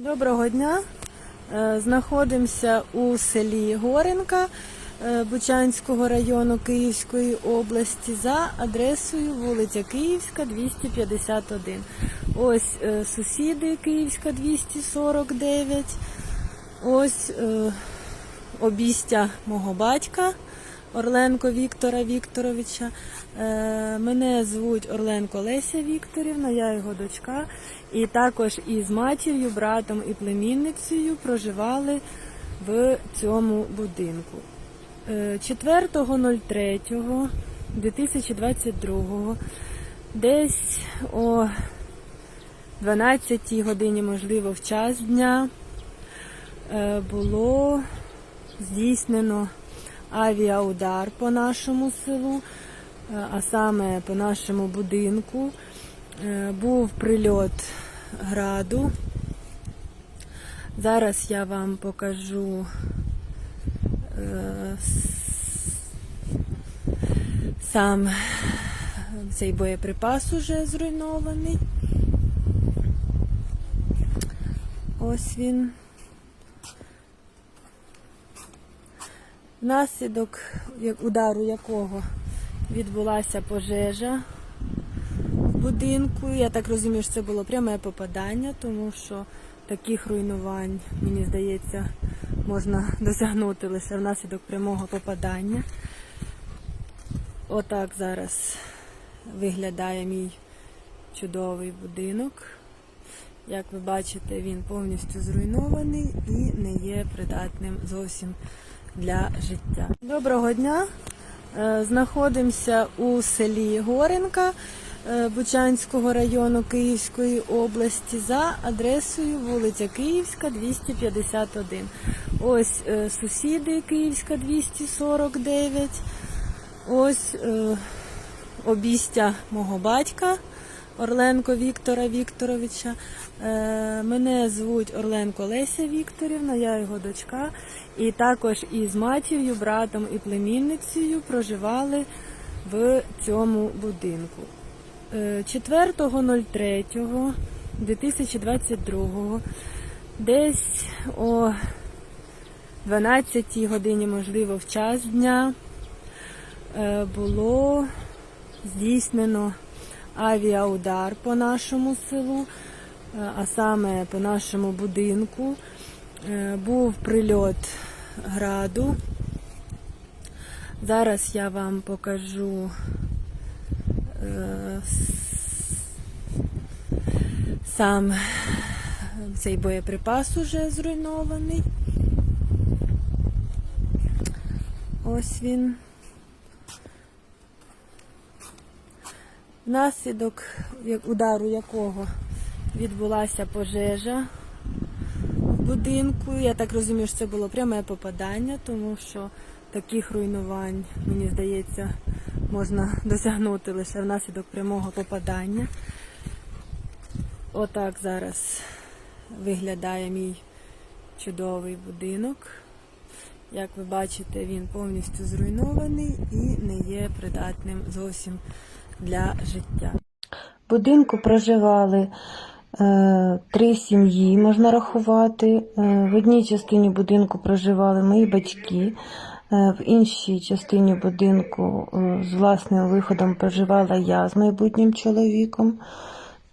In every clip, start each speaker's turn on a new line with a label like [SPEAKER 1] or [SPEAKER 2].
[SPEAKER 1] Доброго дня. Е, Знаходимося у селі Горенка е, Бучанського району Київської області за адресою вулиця Київська, 251. Ось е, сусіди Київська 249. Ось обістя мого батька Орленко Віктора Вікторовича. Е, Мене звуть Орленко Леся Вікторівна, я його дочка. І також із матір'ю, братом і племінницею проживали в цьому будинку. Е, 4.03.2022 десь о 12 годині, можливо, в час дня е, було здійснено авіаудар по нашому селу, е, а саме по нашому будинку. Е, Був прильот граду. Зараз я вам покажу е, сам цей боєприпас уже зруйнований. Ось він. Внаслідок удару якого відбулася пожежа в будинку. Я так розумію, що це було пряме попадання, тому що таких руйнувань, мені здається, можна досягнути лише внаслідок прямого попадання. Отак зараз виглядає мій чудовий будинок. Як ви бачите, він повністю зруйнований і не є придатним зовсім для життя. Доброго дня! Е, Знаходимося у селі Горенка е, Бучанського району Київської області за адресою вулиця Київська, 251. Ось е, сусіди Київська 249. Ось обістя мого батька Орленко Віктора Вікторовича. Е, Мене звуть Орленко Леся Вікторівна, я його дочка. І також із матір'ю, братом і племінницею проживали в цьому будинку. Е, 4.03.2022 десь о 12 годині, можливо, в час дня е, було здійснено авіаудар по нашому селу, е, а саме по нашому будинку. Е, Був прильот граду. Зараз я вам покажу е, сам цей боєприпас уже зруйнований. Ось він. Внаслідок удару якого відбулася пожежа в будинку. Я так розумію, що це було пряме попадання, тому що таких руйнувань, мені здається, можна досягнути лише внаслідок прямого попадання. Отак зараз виглядає мій чудовий будинок. Як ви бачите, він повністю зруйнований і не є придатним зовсім для життя. В будинку проживали е, три сім'ї, можна рахувати. Е, в одній частині будинку проживали мої батьки, е, в іншій частині будинку з власним виходом проживала я з майбутнім чоловіком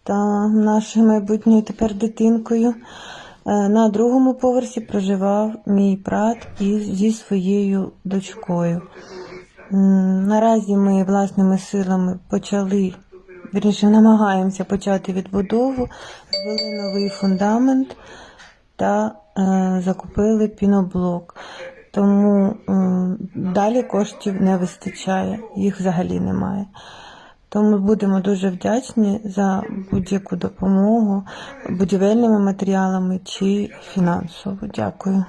[SPEAKER 1] та нашою майбутньою тепер дитинкою. На другому поверсі проживав мій брат із, зі своєю дочкою. Наразі ми власними силами почали, вірніше намагаємося почати відбудову, звели новий фундамент та е, закупили піноблок. Тому м, далі коштів не вистачає, їх взагалі немає. Тому будемо дуже вдячні за будь-яку допомогу будівельними матеріалами чи фінансово. Дякую.